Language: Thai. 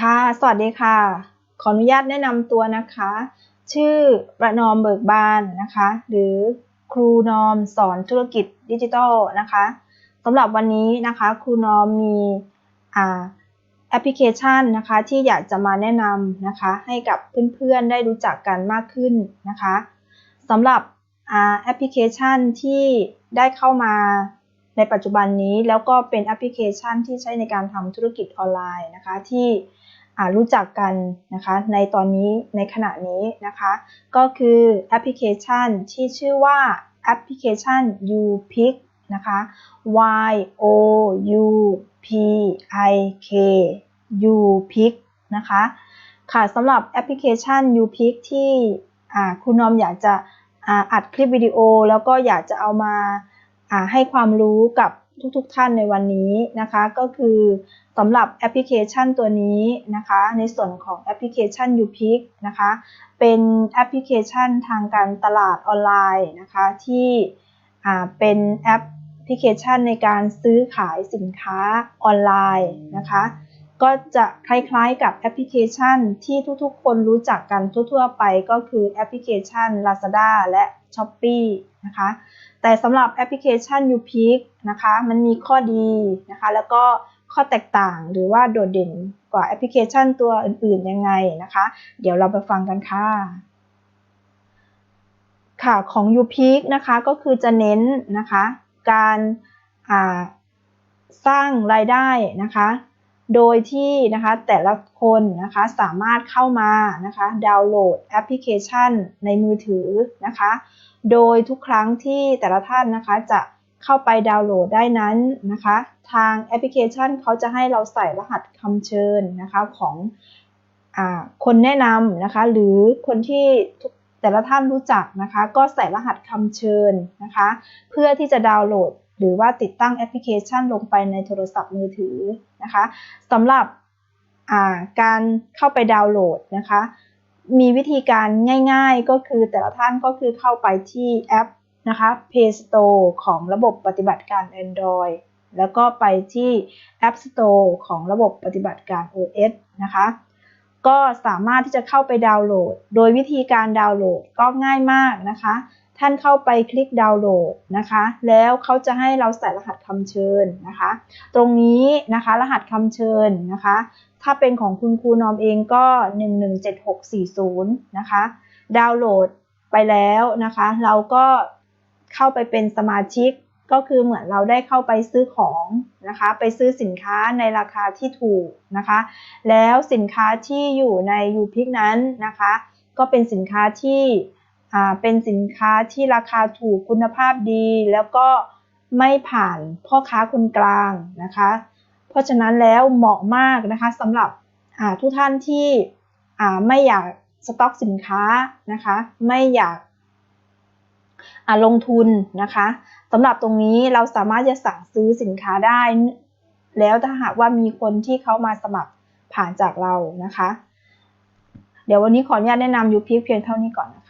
ค่ะ สวัสดีค่ะ ขออนุญาตแนะนำตัวนะคะ ชื่อประนอมเบิกบานนะคะ หรือครูนอมสอนธุรกิจดิจิทัลนะคะสำหรับวันนี้นะคะ ครูนอมมีอ่าแอปพลิเคชันนะคะ ที่อยากจะมาแนะนำนะคะ ให้กับเพื่อนๆได้รู้จักกันมากขึ้นนะคะสำหรับอ่าแอปพลิเคชันที่ได้เข้ามาในปัจจุบันนี้แล้วก็เป็นแอปพลิเคชันที่ใช้ในการทำธุรกิจออนไลน์นะคะ ที่ รู้จักกันนะคะในตอนนี้ในขณะนี้นะคะ ก็คือแอปพลิเคชันที่ชื่อว่าแอปพลิเคชัน YouPick นะคะ Y O U P I K YouPick นะคะค่ะสำหรับแอปพลิเคชัน YouPick ที่คุณนอมอยากจะอัดคลิปวิดีโอ แล้วก็อยากจะเอามาให้ความรู้กับ ทุกๆทท่านในวันนี้นะคะ ก็คือสำหรับแอปพลิเคชันตัวนี้นะคะ ในส่วนของแอปพลิเคชัน UPick นะคะ เป็นแอปพลิเคชันทางการตลาดออนไลน์นะคะ ที่เป็นแอปพลิเคชันในการซื้อขายสินค้าออนไลน์นะคะ ก็จะคล้ายๆกับแอปพลิเคชันที่ทุกๆ คนรู้จักกันทั่วๆไปก็คือแอปพลิเคชัน Lazada และ Shopee นะคะแต่สำหรับแอปพลิเคชัน UPick นะคะมันมีข้อดีนะคะแล้วก็ข้อแตกต่างหรือว่าโดดเด่นกว่าแอปพลิเคชันตัวอื่นๆยังไงนะคะ เดี๋ยวเราไปฟังกันค่ะค่ะของ UPeak นะคะก็คือจะเน้นนะคะการสร้างรายได้นะคะ โดยที่นะคะแต่ละคนนะคะสามารถเข้ามานะคะดาวน์โหลดแอปพลิเคชันในมือถือนะคะ โดยทุกครั้งที่แต่ละท่านนะคะจะเข้าไปดาวน์โหลดได้นั้นนะคะ ทางแอปพลิเคชันเขาจะให้เราใส่รหัสคำเชิญนะคะของอคนแนะนำนะคะ หรือคนที่แต่ละท่านรู้จักนะคะ ก็ใส่รหัสคำเชิญนะคะ เพื่อที่จะดาวน์โหลด หรือว่าติดตั้งแอปพลิเคชันลงไปในโทรศัพท์มือถือนะคะสำหรับการเข้าไปดาวน์โหลดนะคะ มีวิธีการง่ายๆก็คือแต่ละท่านก็คือเข้าไปที่แอปนะคะ Play Store ของระบบปฏิบัติการ Android แล้วก็ไปที่ App Store ของระบบปฏิบัติการ OS นะคะ ก็สามารถที่จะเข้าไปดาวน์โหลด โดยวิธีการดาวน์โหลดก็ง่ายมากนะคะ ท่านเข้าไปคลิกดาวน์โหลดนะคะ แล้วเขาจะให้เราใส่รหัสคำเชิญนะคะ ตรงนี้นะคะรหัสคำเชิญนะคะ ถ้าเป็นของคุณครูนอมเองก็ 117640 นะคะ ดาวน์โหลดไปแล้วนะคะ เราก็เข้าไปเป็นสมาชิกก็คือเหมือนเราได้เข้าไปซื้อของนะคะ ไปซื้อสินค้าในราคาที่ถูกนะคะ แล้วสินค้าที่อยู่ในยูพิกนั้นนะคะ ก็เป็นสินค้าที่ เป็นสินค้าที่ราคาถูกคุณภาพดี แล้วก็ไม่ผ่านพ่อค้าคนกลางนะคะ เพราะฉะนั้นแล้วเหมาะมากนะคะสำหรับทุกท่านที่ไม่อยากสต็อกสินค้านะคะไม่อยากลงทุนนะคะสำหรับตรงนี้เราสามารถจะสั่งซื้อสินค้าได้ แล้วถ้าหากว่ามีคนที่เขามาสมัครผ่านจากเรานะคะ เดี๋ยววันนี้ขออนุญาตแนะนำยูพีเพียงเท่านี้ก่อนนะคะ